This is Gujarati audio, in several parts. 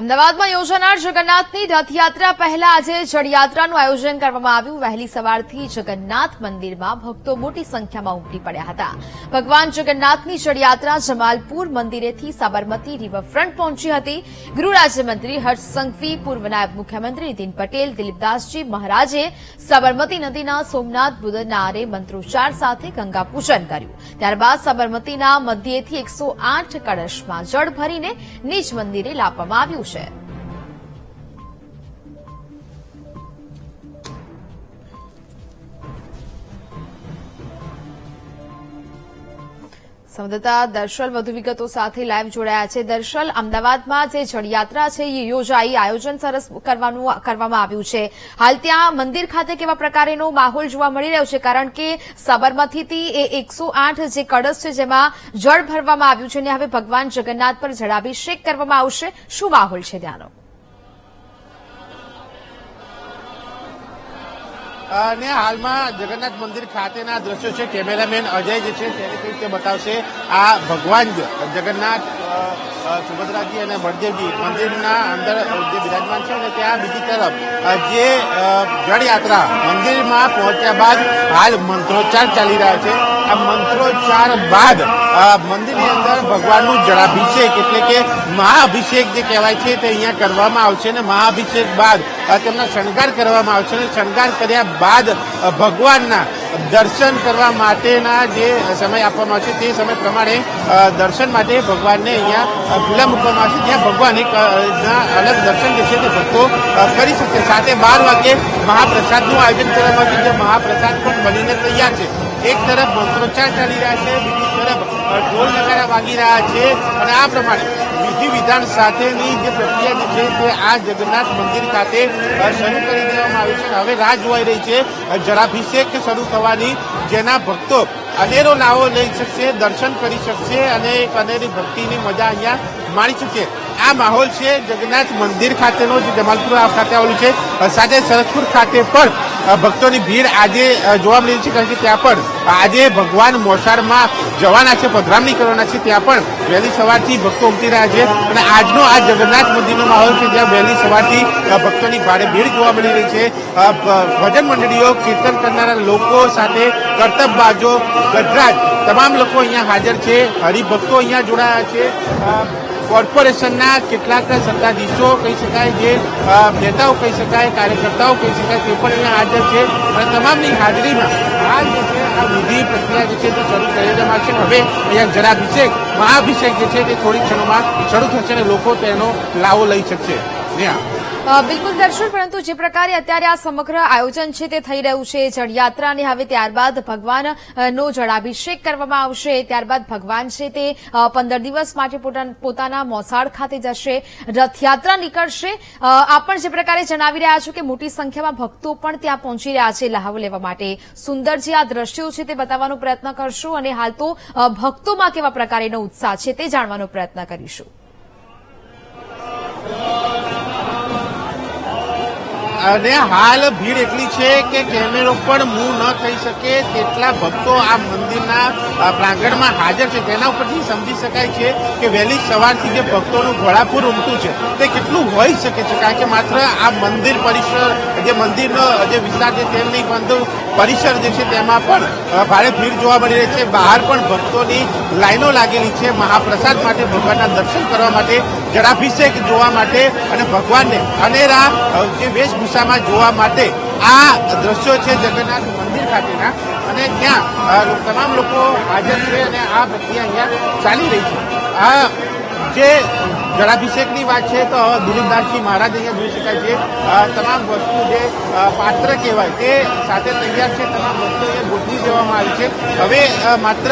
અમદાવાદમાં યોજાનાર જગન્નાથની રથયાત્રા પહેલા આજે જળયાત્રાનું આયોજન કરવામાં આવ્યું. વહેલી સવારથી જગન્નાથ મંદિરમાં ભક્તો મોટી સંખ્યામાં ઉમટી પડ્યા હતા. ભગવાન જગન્નાથની જળયાત્રા જમાલપુર મંદિરેથી સાબરમતી રિવરફ્રન્ટ પહોંચી હતી. ગૃહ રાજ્યમંત્રી હર્ષ સંઘવી, પૂર્વ નાયબ મુખ્યમંત્રી નીતિન પટેલ, દિલીપદાસજી મહારાજે સાબરમતી નદીના સોમનાથ, બુધનારે મંત્રોચ્ચાર સાથે ગંગા પૂજન કર્યું. ત્યારબાદ સાબરમતીના મધ્યેથી એકસો કળશમાં જળ ભરીને નીચ મંદિરે લાવવામાં આવ્યું. છે સંવાદદાતા દર્શલ વધુ વિગતો સાથે લાઈવ જોડાયા છે. દર્શલ, અમદાવાદમાં જે જળયાત્રા છે એ યોજાઈ. આયોજન સરસ કરવાનું, કરવામાં આવ્યું છે. હાલ ત્યાં મંદિર ખાતે કેવા પ્રકારેનો માહોલ જોવા મળી રહ્યો છે? કારણ કે સાબરમતીથી એ એકસો જે કળશ છે, જેમાં જળ ભરવામાં આવ્યું છે અને હવે ભગવાન જગન્નાથ પર જળાભિષેક કરવામાં આવશે. શું માહોલ છે ત્યાંનો? અને હાલમાં જગન્નાથ મંદિર ખાતેના દ્રશ્યો છે. કેમેરામેન અજય જે છે, તેને કઈ રીતે બતાવશે. આ ભગવાન જગન્નાથ સુભદ્રાજી અને બળદેવજી મંદિરના અંદર જે બિરાજમાન છે અને ત્યાં બીજી તરફ જે જળયાત્રા મંદિરમાં પહોંચ્યા બાદ હાલ મંત્રોચ્ચાર ચાલી રહ્યા છે. આ મંત્રોચ્ચાર બાદ મંદિરની અંદર ભગવાનનું જળાભિષેક એટલે કે મહાઅભિષેક જે કહેવાય છે તે અહીંયા કરવામાં આવશે અને મહાઅભિષેક બાદ તેમનો શણગાર કરવામાં આવશે અને શણગાર કર્યા બાદ ભગવાનના દર્શન કરવા માટેના જે સમય આપવામાં આવશે તે સમય પ્રમાણે દર્શન માટે ભગવાનને અહીંયા ખુલ્લા મૂકવામાં આવશે. ત્યાં ભગવાન એક અલગ દર્શન જે છે તે ભક્તો કરી શકશે સાથે બાર વાગે મહાપ્રસાદનું આયોજન કરવામાં આવ્યું જે મહાપ્રસાદ પણ બનીને તૈયાર છે. એક તરફ મંત્રોચ્ચાર ચાલી રહ્યા છે, બીજી તરફ ઢોલ નગારા વાગી રહ્યા છે અને આ પ્રમાણે વિધિ વિધાન સાથેની જે પ્રક્રિયા છે તે આ જગન્નાથ મંદિર ખાતે શરૂ કરી દેવામાં આવી છે હવે રાહ જોવાઈ રહી છે જરાભિષેક શરૂ થવાની, જેના ભક્તો અનેરો લાવો લઈ શકશે, દર્શન કરી શકશે અને એક અનેરી ભક્તિની મજા અહીંયા માણી શકશે. આ માહોલ છે જગન્નાથ મંદિર ખાતેનો જે જમાલપુર ખાતે આવેલું છે. સાથે સરસપુર ખાતે પણ ભક્તોની ભીડ આજે જોવા મળી છે કારણ કે ત્યાં પણ આજે ભગવાન મોસાળમાં જવાના છે, પધરામણી કરવાના છે, ત્યાં પણ વહેલી સવારથી ભક્તો ઉમટી રહ્યા છે. અને આજનો આ જગન્નાથ મંદિરનો માહોલ છે, જ્યાં વહેલી સવારથી ભક્તોની ભારે ભીડ જોવા મળી રહી છે. ભજન મંડળીઓ કીર્તન કરનારા લોકો સાથે કરતબબાજો, ગજરાજ, તમામ લોકો અહીંયા હાજર છે, હરિભક્તો અહીંયા જોડાયા છે. કોર્પોરેશનના કેટલાક સત્તાધીશો કહી શકાય, જે નેતાઓ કહી શકાય, કાર્યકર્તાઓ કહી શકાય, તે પણ અહીંયા હાજર છે. અને તમામની હાજરીમાં આ જે છે, આ વિધિ પ્રક્રિયા જે છે, તે શરૂ કરી દેવામાં છે. હવે અહીંયા જરાભિષેક, મહાભિષેક જે છે, તે થોડી ક્ષણોમાં શરૂ થશે અને લોકો તેનો લાવો લઈ શકશે. બિલકુલ દર્શન પરંતુ જે પ્રકારે અત્યારે આ સમગ્ર આયોજન છે તે થઈ રહ્યું છે જળયાત્રા અને હવે ત્યારબાદ ભગવાનનો જળાભિષેક કરવામાં આવશે. ત્યારબાદ ભગવાન છે તે પંદર દિવસ માટે પોતાના મોસાળ ખાતે જશે, રથયાત્રા નીકળશે. આપણ પણ જે પ્રકારે જણાવી રહ્યા છો કે મોટી સંખ્યામાં ભક્તો પણ ત્યાં પહોંચી રહ્યા છે લહાવો લેવા માટે. સુંદર જે આ દ્રશ્યો છે તે બતાવવાનો પ્રયત્ન કરશું અને હાલ તો ભક્તોમાં કેવા પ્રકારેનો ઉત્સાહ છે તે જાણવાનો પ્રયત્ન કરીશું. અને હાલ ભીડ એટલી છે કે કેમેરો પણ મૂવ ન થઈ શકે. તેટલા ભક્તો આ મંદિરના પ્રાંગણમાં હાજર છે. તેના ઉપરથી સમજી શકાય છે કે વહેલી સવારથી જે ભક્તોનું ઘોડાપુર ઉમટું છે, તે કેટલું હોઈ શકે છે? કારણ કે માત્ર આ મંદિર પરિસર, જે મંદિરનો, જે વિસ્તાર છે, તેમ નહીં, પરંતુ પરિસર જે છે, તેમાં પણ ભારે ભીડ જોવા મળી રહી છે. બહાર પણ ભક્તોની લાઈનો લાગેલી છે. મહાપ્રસાદ માટે, ભગવાનના દર્શન કરવા માટે, જળાભિષેક જોવા માટે અને ભગવાનને અનેરા જે જે વેશભૂષામાં જોવા માટે આ દ્રશ્યો છે જગન્નાથ મંદિર ખાતેના. અને ત્યાં તમામ લોકો હાજર છે અને આ પ્રક્રિયા અહીંયા ચાલી રહી છે. આ જે જળાભિષેકની વાત છે, તો દિલીપદાસજી મહારાજ અહીંયા જોઈ શકાય છે. તમામ વસ્તુ જે પાત્ર કહેવાય તે સાથે તૈયાર છે. તમામ વસ્તુ અહીંયા ગોઠવી દેવામાં આવી છે. હવે માત્ર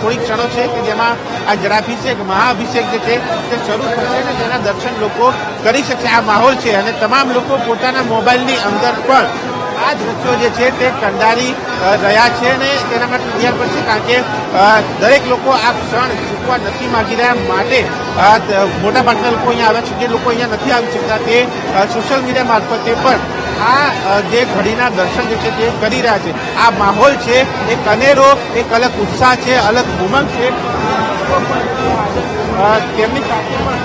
થોડી ક્ષણો છે કે જેમાં આ જળાભિષેક મહાઅભિષેક જે છે, તે શરૂ થશે અને તેના દર્શન લોકો કરી શકશે. આ માહોલ છે અને તમામ લોકો પોતાના મોબાઈલની અંદર પણ આ દ્રશ્યો જે છે તે કંડારી રહ્યા છે અને તેના માટે તૈયાર પડશે કારણ કે દરેક લોકો આ ક્ષણ ચૂકવા નથી માગી રહ્યા માટે મોટાભાગના લોકો અહીંયા આવ્યા છે. જે લોકો અહીંયા નથી આવી શકતા તે સોશિયલ મીડિયા મારફતે પણ આ જે ઘડીના દર્શન જે છે તે કરી રહ્યા છે. આ માહોલ છે, એક અનેરો, એક અલગ ઉત્સાહ છે, અલગ ઉમંગ છે. તેમની સાથે પણ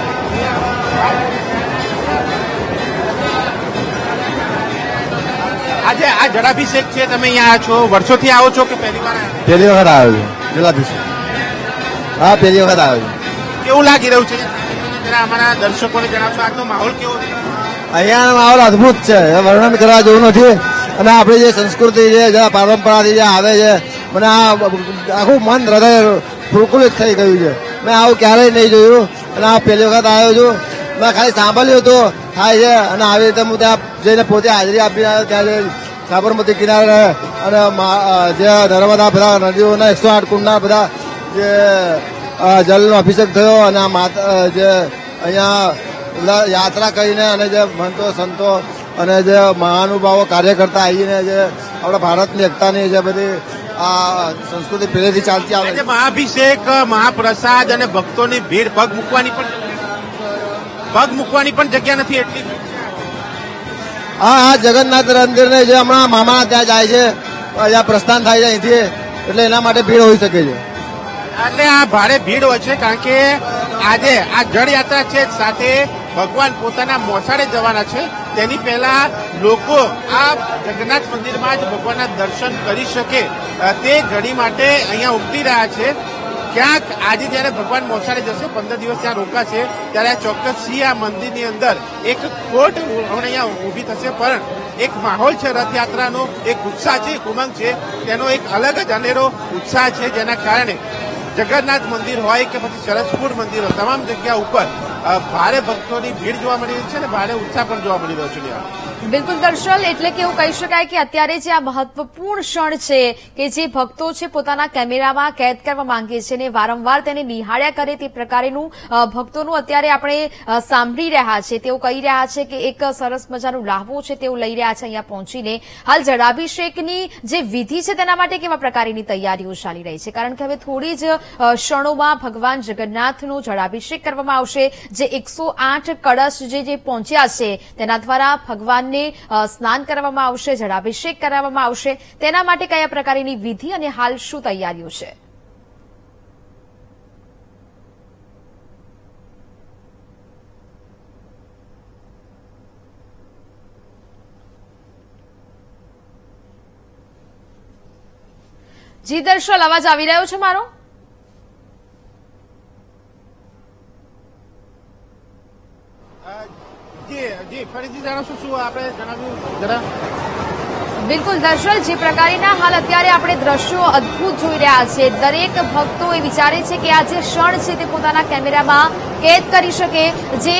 આ જળાભિષેક છે તમે અહીંયા આવો છો. વર્ષોથી આવો છો કે પહેલી વાર પહેલી વખત આવ્યો છું જલાભિષેક હા પહેલી વખત આવ્યો છું. કેવું લાગી રહ્યું છે? અમારા દર્શકોને જણાવશો આજનો માહોલ કેવો અહીંયાનો માહોલ અદભુત છે. વર્ણન કરવા જેવું નથી. અને આપણી જે સંસ્કૃતિ છે જે પરંપરાથી જે આવે છે મને આ આખું મન હૃદય પ્રકુલિત થઈ ગયું છે. મેં આવું ક્યારેય નહીં જોયું. અને આ પહેલી વખત આવ્યો છું. મેં ખાલી સાંભળ્યું હતું. થાય છે. અને આવી રીતે હું ત્યાં જઈને પોતે હાજરી આપી આવ્યો ત્યાં સાબરમતી કિનારે અને જે નર્મદા બધા નદીઓના એકસો આઠ કુંડના બધા જે જલનો અભિષેક થયો અને આ માતા જે અહીંયા બધા યાત્રા કરીને અને જે મંતો સંતો અને જે મહાનુભાવો કાર્યકર્તા આવીને જે આપણા ભારતની એકતાની જે બધી આ સંસ્કૃતિ પહેલેથી ચાલતી આવે છે. મહાભિષેક મહાપ્રસાદ અને ભક્તોની ભીડ પગ મૂકવાની પણ પગ મૂકવાની પણ જગ્યા નથી એટલી. હા હા જગન્નાથ મંદિરને જે હમણાં મામા ત્યાં જાય છે અહીંયા પ્રસ્થાન થાય છે અહીંથી એટલે એના માટે ભીડ હોઈ શકે છે. એટલે આ ભારે ભીડ હોય છે કારણ કે આજે આ જળયાત્રા છે સાથે ભગવાન પોતાના મોસાળે જવાના છે. તેની પહેલા લોકો આ જગન્નાથ મંદિરમાં જ ભગવાનના દર્શન કરી શકે. તે ઘડી માટે અહીંયા ઉમટી રહ્યા છે. ક્યાંક આજે જયારે ભગવાન મોસારે જશે, પંદર દિવસ ત્યાં રોકાશે, ત્યારે આ ચોક્કસ સિંહ આ મંદિરની અંદર એક કોટ અહીંયા ઊભી થશે. પણ એક માહોલ છે, રથયાત્રાનો, એક ઉત્સાહ છે, એક ઉમંગ છે. તેનો એક અલગ જ અનેરો ઉત્સાહ છે, જેના કારણે જગન્નાથ મંદિર હોય કે પછી સરસપુર મંદિર હોય, તમામ જગ્યા ઉપર ભારે ભક્તોની ભીડ જોવા મળી રહી છે અને ભારે ઉત્સાહ પણ જોવા મળી રહ્યો છે બિલકુલ દર્શલ, એટલે કે એવું કહી શકાય કે અત્યારે જે આ મહત્વપૂર્ણ ક્ષણ છે કે જે ભક્તો છે પોતાના કેમેરામાં કેદ કરવા માંગે છે અને વારંવાર તેને નિહાળ્યા કરે તે પ્રકારેનું ભક્તોનું અત્યારે આપણે સાંભળી રહ્યા છે. તેઓ કહી રહ્યા છે કે એક સરસ મજાનું લાહવો છે તેઓ લઈ રહ્યા છે અહીંયા પહોંચીને. હાલ જળાભિષેકની જે વિધિ છે તેના માટે કેવા પ્રકારની તૈયારીઓ ચાલી રહી છે? કારણ કે હવે થોડી જ ક્ષણોમાં ભગવાન જગન્નાથનો જળાભિષેક કરવામાં આવશે, જે એકસો કળશ જે જે પહોંચ્યા છે, તેના દ્વારા ભગવાનને સ્નાન કરવામાં આવશે, જળાભિષેક કરાવવામાં આવશે. તેના માટે કયા પ્રકારની વિધિ અને હાલ શું તૈયારીઓ છે? જી દર્શલ અવાજ આવી રહ્યો છે મારો અ, જી જી ફરીથી જાણો શું શું આપણે જણાવ્યું? જરા. બિલકુલ દર્શલ જે પ્રકારના હાલ અત્યારે આપણે દ્રશ્યો અદ્ભુત જોઈ રહ્યા છે. દરેક ભક્તો એ વિચારે છે કે આ જે ક્ષણ છે તે પોતાના કેમેરામાં કેદ કરી શકે. જે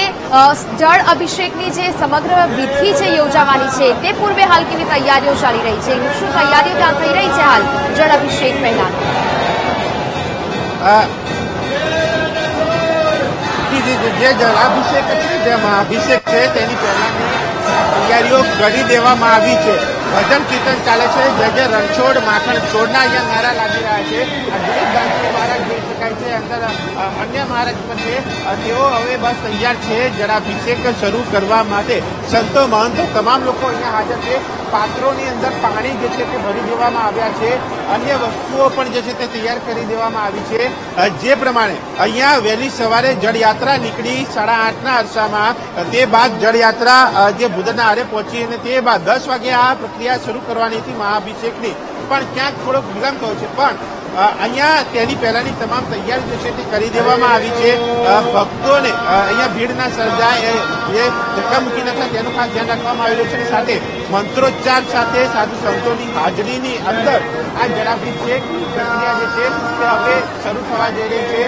જળ અભિષેકની જે સમગ્ર વિધિ છે યોજાવાની છે તે પૂર્વે હાલ કેવી તૈયારીઓ ચાલી રહી છે? શું તૈયારીઓ ત્યાં થઈ રહી છે હાલ જળ અભિષેક પહેલા જી જળાભિષેક છે જે મહાભિષેક છે, તેની પહેલાની તૈયારીઓ કરી દેવામાં આવી છે. ભજન કીર્તન ચાલે છે. જે જે રણછોડ, માખણ છોડના અહીંયા નારા લાગી રહ્યા છે. દરેક દાસજી મહારાજ જોઈ શકાય છે. અંદર અન્ય મહારાજ પણ છે તેઓ હવે બસ તૈયાર છે. જળાભિષેક શરૂ કરવા માટે. સંતો, મહંતો, તમામ લોકો અહીંયા હાજર છે. પાત્રોની અંદર પાણી જે છે તે ભરી દેવામાં આવ્યા છે. અન્ય વસ્તુઓ પણ જે છે તે તૈયાર કરી દેવામાં આવી છે. જે પ્રમાણે અહીંયા વહેલી સવારે જળયાત્રા નીકળી સાડા આઠના અરસામાં. તે બાદ જળયાત્રા જે ભૂદરના આરે પહોંચી અને તે બાદ દસ વાગે આ પ્રક્રિયા શરૂ કરવાની હતી મહાઅભિષેકની. પણ ક્યાંક થોડોક વિલંબ થયો છે. પણ અહીંયા તેની પહેલાની તમામ તૈયારી જે છે તે કરી દેવામાં આવી છે. ભક્તોને અહીંયા ભીડ ના સર્જાય એ ધક્કામુક્કી ન તેનું ખાસ ધ્યાન રાખવામાં આવેલું છે. સાથે મંત્રોચ્ચાર સાથે સાધુ સંતોની હાજરીની અંદર આ જળાભિષેક પ્રક્રિયા જે છે તે હવે શરૂ થવા જઈ રહી છે.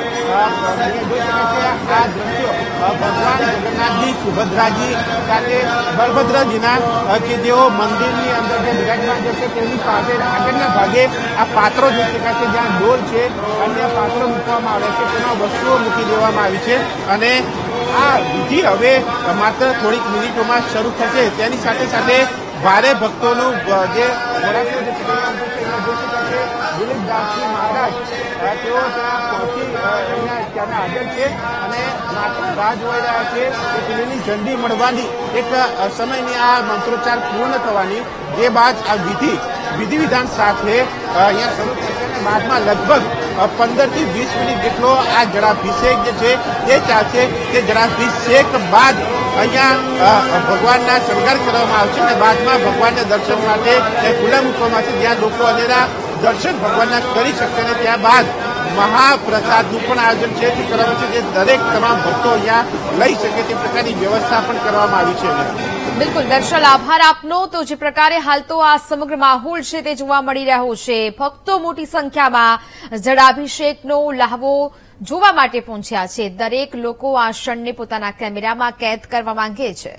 છે આ દ્રશ્યો ભગવાન જગન્નાથજી સુભદ્રાજી સાથે બળભદ્રજીના કે જેઓ મંદિરની અંદર જે બિરાજમાન જે છે તેની પાસે આગળના ભાગે આ પાત્રો જોઈ શકાય છે જ્યાં ડોલ છે, અન્ય પાત્રો મૂકવામાં આવે છે, તેમાં વસ્તુઓ મૂકી દેવામાં આવી છે. અને આ વિધિ હવે માત્ર થોડીક મિનિટોમાં શરૂ થશે. તેની સાથે સાથે ભારે ભક્તોનું જે છે દિલીપ દાસજી મહારાજ. તેઓ ત્યાં પહોંચી અહીંયા ત્યાંના હાજર છે અને રાહ જોઈ રહ્યા છે કે દિલ્હીની ઝંડી મળવાની એક સમયની આ મંત્રોચ્ચાર પૂર્ણ થવાની જે બાદ આ વિધિ વિધિ વિધાન સાથે અહીંયા શરૂ થશે બાદમાં લગભગ પંદરથી વીસ મિનિટ જેટલો આ જળાભિષેક જે છે એ ચાલશે તે જળાભિષેક બાદ અહીંયા ભગવાનના શણગાર કરવામાં આવશે અને બાદમાં ભગવાનને દર્શન માટે ખુલ્લા મૂકવામાં આવશે જ્યાં લોકો અનેરા દર્શન ભગવાનના કરી શકશે અને ત્યારબાદ મહાપ્રસાદનું પણ આયોજન છે. તે કરવામાં છે જે દરેક તમામ ભક્તો અહીંયા લઈ શકે તે પ્રકારની વ્યવસ્થા પણ કરવામાં આવી છે. બિલકુલ દર્શલ આભાર આપનો. તો જે પ્રકારે હાલ તો આ સમગ્ર માહોલ છે તે જોવા મળી રહ્યો છે. ભક્તો મોટી સંખ્યામાં જળાભિષેકનો લહાવો જોવા માટે પહોંચ્યા છે. દરેક લોકો આ ક્ષણને પોતાના કેમેરામાં કેદ કરવા માંગે છે.